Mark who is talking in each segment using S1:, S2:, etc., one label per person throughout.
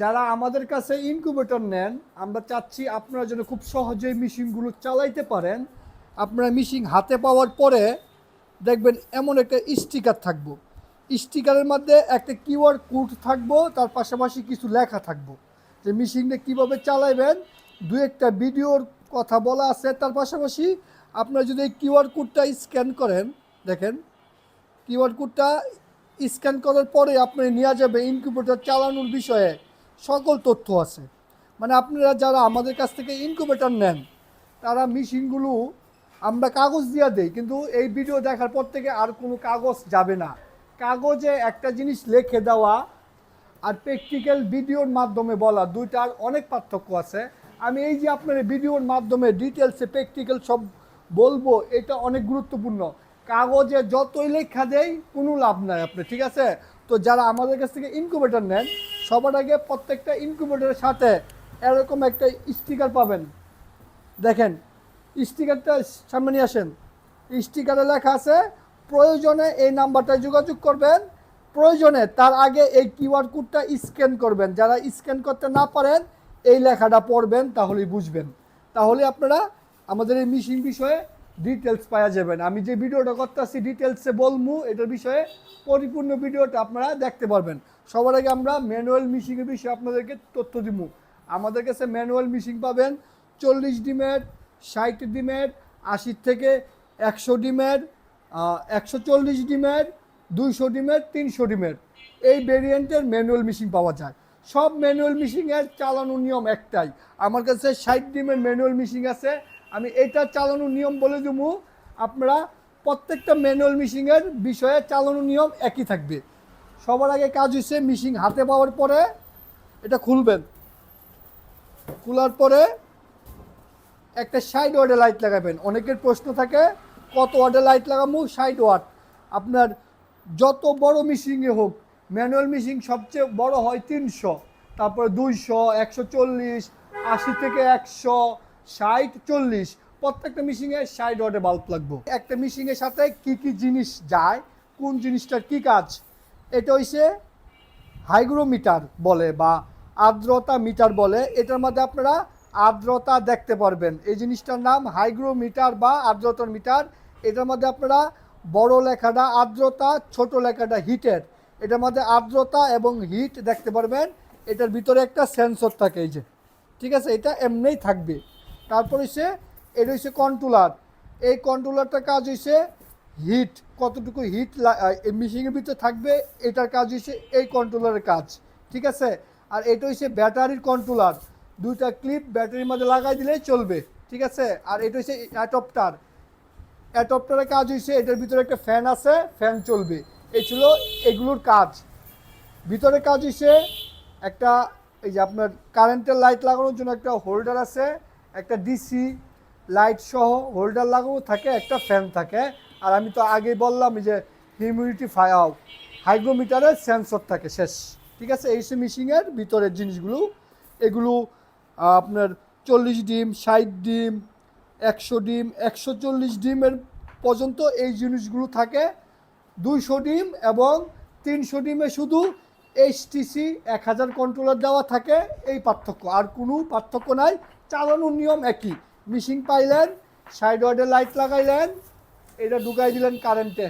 S1: যারা আমাদের কাছে ইনকিউবেটর নেন, আমরা চাচ্ছি আপনারা যেন খুব সহজেই মেশিনগুলো চালাইতে পারেন। আপনারা মেশিন হাতে পাওয়ার পরে দেখবেন এমন একটা স্টিকার থাকব। স্টিকারের মধ্যে একটা কিউআর কোড থাকব, তার পাশাপাশি কিছু লেখা থাকব। যে মেশিনটা কীভাবে চালাইবেন দু একটা ভিডিওর কথা বলা আছে, তার পাশাপাশি আপনারা যদি এই কিউআর কোডটা স্ক্যান করেন, দেখেন, কিউআর কোডটা স্ক্যান করার পরে আপনি নিয়ে যাবে ইনকিউবেটর চালানোর বিষয়ে। সকল তথ্য আছে। মানে আপনারা যারা আমাদের কাছ থেকে ইনকিউবেটর নেন, তারা মেশিনগুলো আমরা কাগজ দিয়ে দেই, কিন্তু এই ভিডিও দেখার পর থেকে আর কোনো কাগজ যাবে না। কাগজে একটা জিনিস লিখে দেওয়া আর প্র্যাকটিক্যাল ভিডিওর মাধ্যমে বলা, দুইটার অনেক পার্থক্য আছে। আমি এই যে আপনার ভিডিওর মাধ্যমে ডিটেলসে প্র্যাকটিক্যাল সব বলব, এটা অনেক গুরুত্বপূর্ণ। কাগজে যতই লেখা দেয় কোনো লাভ নাই আপনি, ঠিক আছে? তো যারা আমাদের কাছ থেকে ইনকিউবেটর নেন সবার আগে প্রত্যেকটা ইনকিউবেটরের সাথে এরকম একটা স্টিকার পাবেন। দেখেন স্টিকারটা সামনে নিয়ে আসেন। স্টিকারে লেখা আছে, প্রয়োজনে এই নাম্বারটায় যোগাযোগ করবেন। প্রয়োজনে তার আগে এই কিউআর কোডটা স্ক্যান করবেন। যারা স্ক্যান করতে না পারেন, এই লেখাটা পড়বেন, তাহলেই বুঝবেন। তাহলে আপনারা আমাদের এই মিশিং বিষয়ে ডিটেলস পাওয়া যাবেন আমি যে ভিডিওটা করতেছি ডিটেলসে বলব এটার বিষয়ে পরিপূর্ণ ভিডিওটা আপনারা দেখতে পারবেন। সবার আগে আমরা ম্যানুয়াল মিশিংয়ের বিষয়ে আপনাদেরকে তথ্য দিব আমাদের কাছে ম্যানুয়াল মিশিং পাবেন চল্লিশ ডিমের, ষাট ডিমের আশি থেকে একশো ডিমের একশো চল্লিশ ডিমের, দুইশো ডিমের, তিনশো ডিমের। এই ভেরিয়েন্টের ম্যানুয়াল মিশিং পাওয়া যায়। সব ম্যানুয়াল মিশিংয়ের চালানোর নিয়ম একটাই। আমার কাছে ষাট ডিমের ম্যানুয়াল মিশিং আছে আমি এটা চালানোর নিয়ম বলে দেবো। আপনারা প্রত্যেকটা ম্যানুয়াল মেশিনের বিষয়ে চালানোর নিয়ম একই থাকবে। সবার আগে কাজ হচ্ছে মেশিন হাতে পাওয়ার পরে এটা খুলবেন। খোলার পরে একটা সাইড ওয়ার্ডে লাইট লাগাবেন। অনেকের প্রশ্ন থাকে, কত ওয়ার্ডে লাইট লাগাবো? সাইড ওয়ার্ড আপনার যত বড় মিশিংয়ে হোক, ম্যানুয়াল মিশিং সবচেয়ে বড় হয় তিনশো, তারপরে দুইশো, একশো চল্লিশ, আশি থেকে একশো ষাট, চল্লিশ। প্রত্যেকটা মিশিংয়ে ষাট ওয়ার্ডের বাল্ব লাগবো। একটা মিশিংয়ের সাথে কি কি জিনিস যায়, কোন জিনিসটার কি কাজ, এটা হইছে হাইগ্রোমিটার বলে বা আর্দ্রতা মিটার বলে। এটার মধ্যে আপনারা আর্দ্রতা দেখতে পারবেন। এই জিনিসটার নাম হাইগ্রোমিটার বা আর্দ্রতার মিটার এটার মধ্যে আপনারা বড় লেখাটা আর্দ্রতা, ছোট লেখাটা হিটের এটার মধ্যে আর্দ্রতা এবং হিট দেখতে পারবেন। এটার ভিতরে একটা সেন্সর থাকে এই যে। ঠিক আছে? এটা এমনিই থাকবে। তারপর হচ্ছে এটা হচ্ছে কন্ট্রোলার এই কন্ট্রোলারটার কাজ হচ্ছে হিট কতটুকু হিট মেশিনের ভিতরে থাকবে, এটার কাজ হচ্ছে এই কন্ট্রোলারের কাজ, ঠিক আছে? আর এটা হচ্ছে ব্যাটারির কন্ট্রোলার দুইটা ক্লিপ ব্যাটারির মধ্যে লাগাই দিলেই চলবে, ঠিক আছে? আর এটা হচ্ছে অ্যাডপ্টার অ্যাডপ্টারের কাজ হচ্ছে এটার ভিতরে একটা ফ্যান আছে ফ্যান চলবে। এই ছিল এগুলোর কাজ। ভিতরে কাজ হচ্ছে একটা, এই যে আপনার কারেন্টের লাইট লাগানোর জন্য একটা হোল্ডার আছে একটা ডিসি লাইট সহ হোল্ডার লাগানো থাকে একটা ফ্যান থাকে। আর আমি তো আগেই বললাম যে হিউমিডিটি ফায়ার হাইগ্রোমিটারের সেন্সর থাকে শেষ। ঠিক আছে? এই মিশিংয়ের ভিতরের জিনিসগুলো, এগুলো আপনার চল্লিশ ডিম, ষাট ডিম, একশো ডিম, একশো চল্লিশ ডিমের পর্যন্ত এই জিনিসগুলো থাকে। দুইশো ডিম এবং তিনশো ডিমে শুধু এইচটিসি এক হাজার কন্ট্রোলার দেওয়া থাকে। এই পার্থক্য। আর কোনো পার্থক্য নাই। চালানোর নিয়ম একই। মিশিং পাইলেন সাইড ওয়ার্ডে লাইট লাগাইলেন, এটা ঢুকাই দিলেন কারেন্টে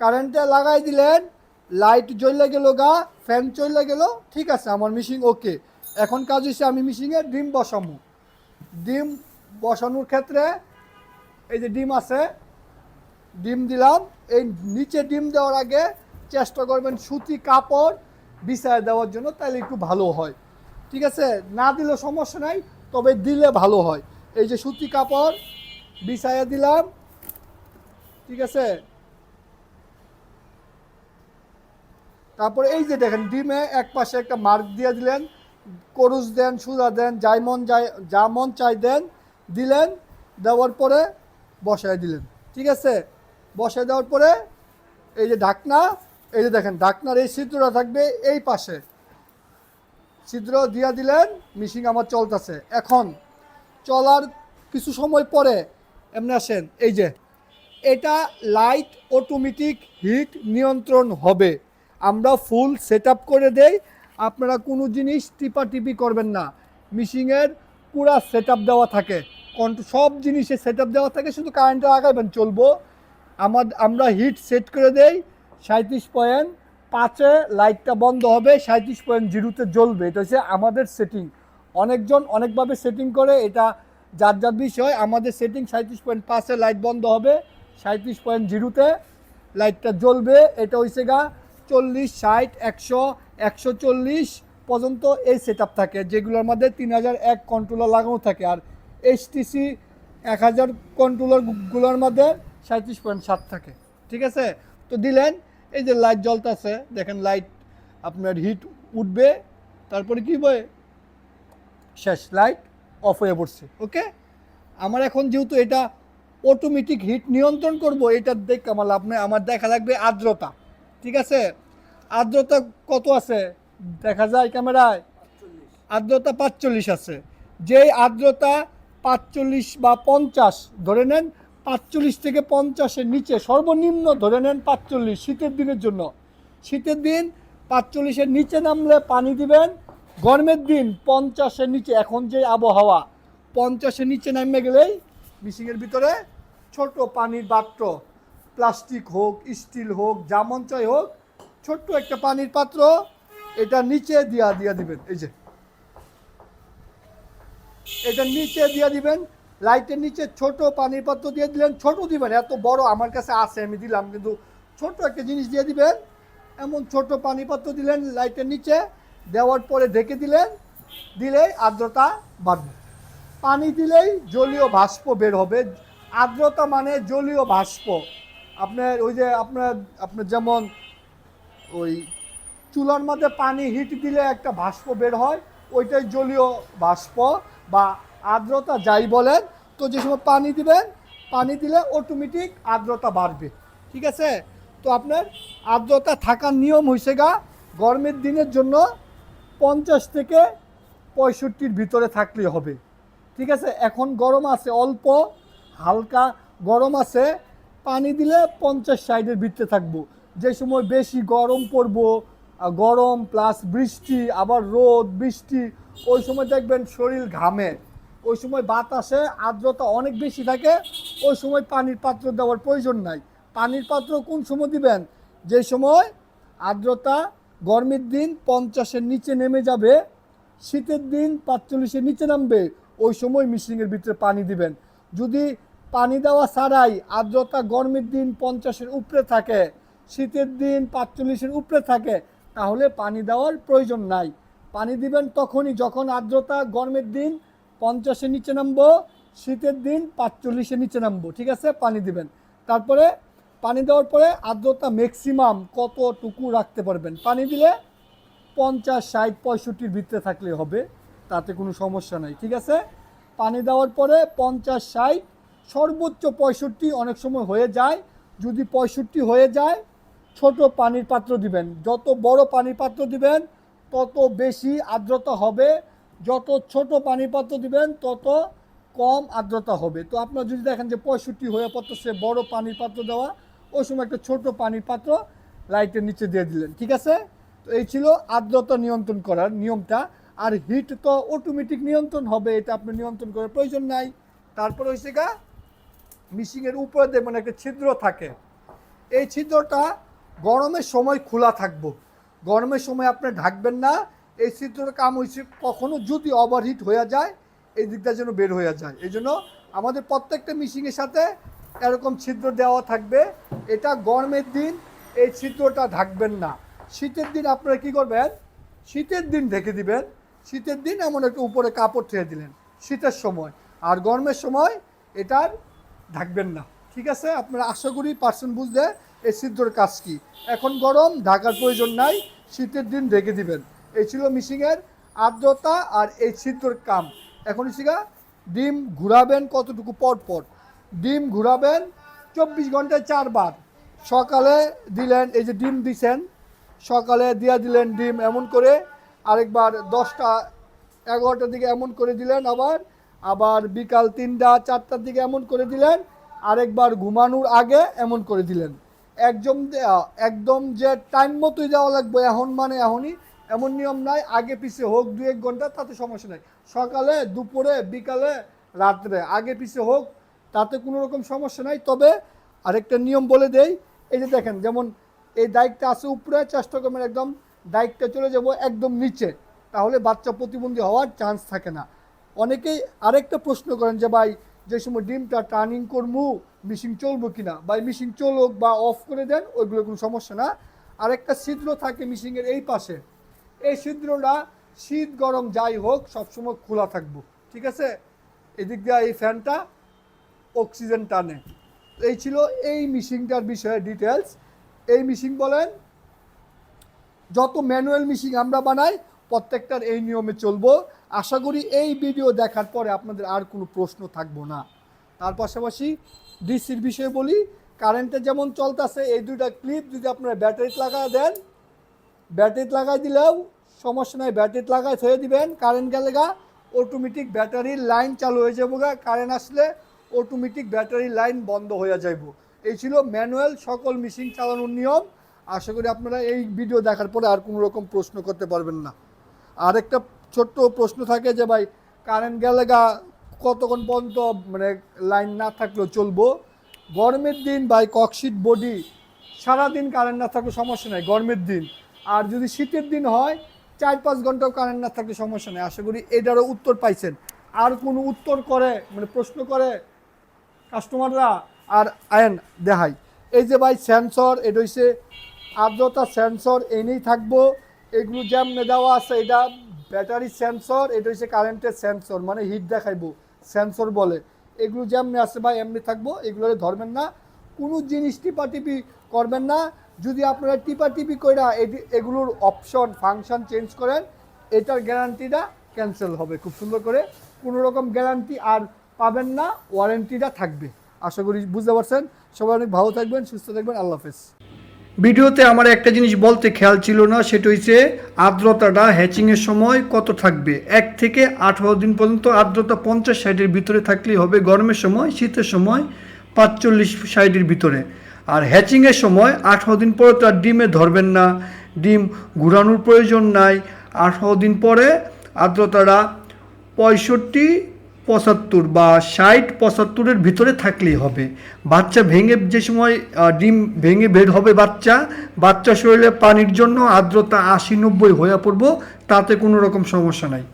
S1: কারেন্টে লাগাই দিলেন লাইট জ্বলে গেল গা ফ্যান চলে গেল, ঠিক আছে, আমার মিশিং ওকে এখন কাজ হচ্ছে আমি মিশিংয়ে ডিম বসামু। ডিম বসানোর ক্ষেত্রে এই যে ডিম আছে, ডিম দিলাম, এই নিচে ডিম দেওয়ার আগে চেষ্টা করবেন সুতি কাপড় বিছায় দেওয়ার জন্য, তাহলে একটু ভালো হয়। ঠিক আছে, না দিলে সমস্যা নাই তবে দিলে ভালো হয়। এই যে সুতি কাপড় বিছাইয়া দিলাম। ঠিক আছে? তারপরে এই যে দেখেন, ডিমে এক পাশে একটা মার্ক দিয়ে দিলেন। করুজ দেন সুদা দেন, যাই মন যাই, যা মন চাই দেন, দিলেন। দেওয়ার পরে বসায় দিলেন। ঠিক আছে? বসায় দেওয়ার পরে এই যে ঢাকনা, এই যে দেখেন, ঢাকনার এই ছিদ্রটা থাকবে এই পাশে। ছিদ্র দিয়া দিলেন মিশিং আমার চলতেছে। এখন চলার কিছু সময় পরে এমনি আসেন, এই যে, এটা লাইট অটোমেটিক হিট নিয়ন্ত্রণ হবে। আমরা ফুল সেট করে দেই, আপনারা কোনো জিনিস টিপাটিপি করবেন না। মিশিংয়ের পুরা সেট দেওয়া থাকে। সব জিনিসে সেট দেওয়া থাকে, শুধু কারেন্টটা লাগাবেন চলবো। আমার আমরা হিট সেট করে দেই সাঁত্রিশ পয়েন্ট পাঁচে লাইটটা বন্ধ হবে সাঁত্রিশ পয়েন্ট জিরোতে জ্বলবে। এটা হচ্ছে আমাদের সেটিং অনেকজন অনেকভাবে সেটিং করে, এটা যার যার বিষয়, আমাদের সেটিং সাঁত্রিশ পয়েন্ট পাঁচে লাইট বন্ধ হবে সাঁত্রিশ পয়েন্ট জিরোতে লাইটটা জ্বলবে। এটা হচ্ছে গা চল্লিশ, ষাট, একশো একশো চল্লিশ পর্যন্ত এই সেট থাকে, যেগুলোর মধ্যে তিন হাজার এক কন্ট্রোলার লাগানো থাকে। আর এইচটিসি এক হাজার কন্ট্রোলারগুলোর মধ্যে সাঁত্রিশ পয়েন্ট সাত থাকে। ঠিক আছে? তো দিলেন এই যে লাইট জ্বলতেছে, দেখেন লাইট আপনার হিট উঠবে, তারপরে কি হবে শেষ লাইট অফ হয়ে পড়ছে ওকে আমার এখন যেহেতু এটা অটোমেটিক হিট নিয়ন্ত্রণ করব, এটা দেখ আমার লাভ নেই, আমার দেখা লাগবে আর্দ্রতা, ঠিক আছে? আর্দ্রতা কত আছে? দেখা যায় ক্যামেরায়, আর্দ্রতা পাঁচচল্লিশ আছে, যেই আর্দ্রতা পাঁচচল্লিশ বা পঞ্চাশ, ধরে নেন পাঁচচল্লিশ থেকে পঞ্চাশের নিচে সর্বনিম্ন ধরে নেন পাঁচচল্লিশ শীতের দিনের জন্য। শীতের দিন পাঁচচল্লিশের নিচে নামলে পানি দিবেন। গরমের দিন পঞ্চাশের নিচে, এখন যে আবহাওয়া, পঞ্চাশের নিচে নামে গেলেই মিশিংয়ের ভিতরে ছোট পানির পাত্র, প্লাস্টিক হোক, স্টিল হোক জামঞ্চয় হোক, ছোট্ট একটা পানির পাত্র, এটা নিচে দিয়া দিয়া দিবেন, এই যে। এটা নিচে দিয়ে দিবেন লাইটের নিচে ছোট পানির পাত্র দিয়ে দিলেন। ছোট দিবেন, এত বড় আমার কাছে আছে, আমি দিলাম, কিন্তু ছোট একটা জিনিস দিয়ে দিবেন। এমন ছোট পানি পাত্র দিলেন লাইটের নিচে, দেওয়ার পরে ঢেকে দিলেন, দিলেই আর্দ্রতা বাড়বে। পানি দিলেই জলীয় বাষ্প বের হবে। আর্দ্রতা মানে জলীয় বাষ্প আপনার ওই যে আপনার আপনার যেমন ওই চুলার মধ্যে পানি হিট দিলে একটা বাষ্প বের হয়, ওইটাই জলীয় বাষ্প বা আর্দ্রতা যাই বলেন, তো যে সময় পানি দিবেন, পানি দিলে অটোমেটিক আর্দ্রতা বাড়বে। ঠিক আছে? তো আপনার আর্দ্রতা থাকার নিয়ম হয়েছে গা, গরমের দিনের জন্য পঞ্চাশ থেকে পঁয়ষট্টির ভিতরে থাকলেই হবে। ঠিক আছে? এখন গরম আছে অল্প, হালকা গরম আছে, পানি দিলে পঞ্চাশ সাইডের ভিতরে থাকব। যে সময় বেশি গরম পড়ব গরম প্লাস বৃষ্টি, আবার রোদ, বৃষ্টি, ওই সময় দেখবেন শরীর ঘামে। ওই সময় বাতাসে আর্দ্রতা অনেক বেশি থাকে, ওই সময় পানির পাত্র দেওয়ার প্রয়োজন নাই। পানির পাত্র কোন সময় দিবেন? যে সময় আর্দ্রতা গরমের দিন পঞ্চাশের নিচে নেমে যাবে, শীতের দিন পাঁচচল্লিশের নিচে নামবে, ওই সময় মিশিংয়ের ভিতরে পানি দিবেন। যদি পানি দেওয়া ছাড়াই আর্দ্রতা গরমের দিন পঞ্চাশের উপরে থাকে, শীতের দিন পাঁচচল্লিশের উপরে থাকে, তাহলে পানি দেওয়ার প্রয়োজন নাই। পানি দিবেন তখনই যখন আর্দ্রতা গরমের দিন পঞ্চাশের নিচে নামবো, শীতের দিন পাঁচচল্লিশের নিচে নামবো, ঠিক আছে? পানি দিবেন। তারপরে পানি দেওয়ার পরে আর্দ্রতা ম্যাক্সিমাম কতটুকু রাখতে পারবেন? পানি দিলে পঞ্চাশ, ষাট, পঁয়ষট্টির ভিতরে থাকলে হবে, তাতে কোনো সমস্যা নাই, ঠিক আছে? পানি দেওয়ার পরে পঞ্চাশ, ষাট, সর্বোচ্চ পঁয়ষট্টি অনেক সময় হয়ে যায়। যদি পঁয়ষট্টি হয়ে যায়, ছোট পানির পাত্র দিবেন। যত বড় পানির পাত্র দিবেন, তত বেশি আর্দ্রতা হবে। যত ছোট পানির পাত্র দিবেন, তত কম আর্দ্রতা হবে। তো আপনার যদি দেখেন যে পঁয়ষট্টি হয়ে পড়তেছে বড় পানির পাত্র দেওয়া, ওই সময় একটা ছোট পানির পাত্র লাইটের নিচে দিয়ে দিলেন, ঠিক আছে? তো এই ছিল আর্দ্রতা নিয়ন্ত্রণ করার নিয়মটা। আর হিট তো অটোমেটিক নিয়ন্ত্রণ হবে, এটা আপনি নিয়ন্ত্রণ করার প্রয়োজন নাই। তারপর হয়েছে গা মিশিংয়ের উপরে দেখবেন একটা ছিদ্র থাকে। এই ছিদ্রটা গরমের সময় খোলা থাকব। গরমের সময় আপনি ঢাকবেন না এই ছিদ্রটা কাম হয়েছে কখনো যদি ওভারহিট হয়ে যায়, এই দিকটা যেন বের হয়ে যায়। এই জন্য আমাদের প্রত্যেকটা মিশিংয়ের সাথে এরকম ছিদ্র দেওয়া থাকবে। এটা গরমের দিন, এই ছিদ্রটা ঢাকবেন না। শীতের দিন আপনারা কি করবেন? শীতের দিন ঢেকে দিবেন। শীতের দিন এমন একটু উপরে কাপড় ঠেয়ে দিলেন, শীতের সময়। আর গরমের সময় এটার ঢাকবেন না। ঠিক আছে? আপনারা আশা করি পার্সেন্ট বুঝলে এই ছিদ্রর কাজ কি। এখন গরম, ঢাকার প্রয়োজন নাই, শীতের দিন ঢেকে দিবেন। এই ছিল মিশিংয়ের আর্দ্রতা আর এই ছিদ্রর কাম। এখন শিখা ডিম ঘুরাবেন কতটুকু পর পর ডিম ঘুরাবেন চব্বিশ ঘন্টায় চারবার। সকালে দিলেন, এই যে ডিম দিছেন, সকালে দিয়া দিলেন ডিম এমন করে আরেকবার দশটা, এগারোটার দিকে এমন করে দিলেন আবার আবার বিকাল তিনটা, চারটার দিকে এমন করে দিলেন, আরেকবার ঘুমানোর আগে এমন করে দিলেন। একদম একদম যে টাইম মতোই দেওয়া লাগবে, এখন মানে এখনই এমন নিয়ম নাই, আগে পিছে হোক দু এক ঘণ্টা, তাতে সমস্যা নাই। সকালে, দুপুরে, বিকালে, রাত্রে। আগে পিছে হোক, তাতে কোনো রকম সমস্যা নাই। তবে আরেকটা নিয়ম বলে দেই, এই যে দেখেন, যেমন এই দায়িত্বটা আছে উপরে চেষ্টা করবেন একদম দায়িত্বটা চলে যাব একদম নিচে। তাহলে বাচ্চা প্রতিবন্ধী হওয়ার চান্স থাকে না। অনেকেই আরেকটা প্রশ্ন করেন যে, ভাই, যে সময় ডিমটা টার্নিং করব মিশিং চলবো কিনা? বা মিশিং চলুক বা অফ করে দেন, ওইগুলো কোনো সমস্যা না। আরেকটা ছিদ্র থাকে মিশিংয়ের এই পাশে। এই ছিদ্রটা শীত গরম যাই হোক, সবসময় খোলা থাকব। ঠিক আছে? এদিক দিয়ে এই ফ্যানটা অক্সিজেন টানে। এই ছিল এই মিশিংটার বিষয়ে ডিটেলস এই মিশিং বলেন, যত ম্যানুয়াল মিশিং আমরা বানাই, প্রত্যেকটার এই নিয়মে চলবো। আশা করি এই ভিডিও দেখার পরে আপনাদের আর কোনো প্রশ্ন থাকব না। তার পাশাপাশি ডিসির বিষয়ে বলি কারেন্টে যেমন চলতেছে, এই দুইটা ক্লিপ যদি আপনারা ব্যাটারিতে লাগায় দেন ব্যাটারিতে লাগাই দিলেও সমস্যা নাই ব্যাটারি লাগায় থয়ে দিবেন কারেন্ট গেলে গা অটোমেটিক ব্যাটারির লাইন চালু হয়ে যাব গা কারেন্ট আসলে অটোমেটিক ব্যাটারির লাইন বন্ধ হয়ে যাইব। এই ছিল ম্যানুয়াল সকল মেশিন চালানোর নিয়ম। আশা করি আপনারা এই ভিডিও দেখার পরে আর কোনো রকম প্রশ্ন করতে পারবেন না। আরেকটা ছোট্ট প্রশ্ন থাকে যে ভাই কারেন্ট গেলে গা কতক্ষণ পর্যন্ত মানে লাইন না থাকলেও চলবো? গরমের দিন বাই ককশিট বডি সারাদিন কারেন্ট না থাকলে সমস্যা নাই, গরমের দিন। আর যদি শীতের দিন হয় চার পাঁচ ঘন্টাও কারেন্ট না থাকলে সমস্যা নেই। আশা করি এটারও উত্তর পাইছেন। আর কোনো উত্তর করে মানে প্রশ্ন করে কাস্টমাররা আর আয়েন দেখাই। এই যে ভাই সেন্সর, এটা হইছে আর্দ্রতা সেন্সর, এনেই থাকব। এগুলো যেমনে দেওয়া আছে, এটা ব্যাটারি সেন্সর, এটা হচ্ছে কারেন্টের সেন্সর মানে হিট দেখাইবো, সেন্সর বলে। এগুলো যেমনি আছে ভাই, এমনি থাকব এগুলো ধরবেন না। কোনো জিনিস টিপা টিপি করবেন না। যদি আপনারা টিপা টিপি কইরা এটি- এগুলোর অপশন ফাংশন চেঞ্জ করেন, এটার গ্যারান্টিটা ক্যান্সেল হবে খুব সুন্দর করে। কোনো রকম গ্যারান্টি আর পাবেন না ওয়ারেন্টিটা থাকবে। আশা করি বুঝতে পারছেন। সবাই অনেক ভালো থাকবেন, সুস্থ থাকবেন, আল্লাহ হাফেজ। ভিডিওতে আমার একটা জিনিস বলতে খেয়াল ছিল না, সেটা হচ্ছে আর্দ্রতাটা হ্যাচিংয়ের সময় কত থাকবে। এক থেকে আঠারো দিন পর্যন্ত আর্দ্রতা পঞ্চাশ সাইডের ভিতরে থাকলেই হবে। গরমের সময়, শীতের সময় পাঁচচল্লিশ সাইডের ভিতরে। আর হ্যাচিংয়ের সময় আঠারো দিন পরে তো আর ডিমে ধরবেন না। ডিম ঘুরানোর প্রয়োজন নাই। আঠারো দিন পরে আর্দ্রতাটা পঁয়ষট্টি, পঁচাত্তর বা ষাট, পঁচাত্তরের ভিতরে থাকলেই হবে। বাচ্চা ভেঙে যে সময় ডিম ভেঙে বের হবে বাচ্চা বাচ্চা শরীরে পানির জন্য আর্দ্রতা আশি নব্বই হয়ে পড়ব, তাতে কোনো রকম সমস্যা নাই।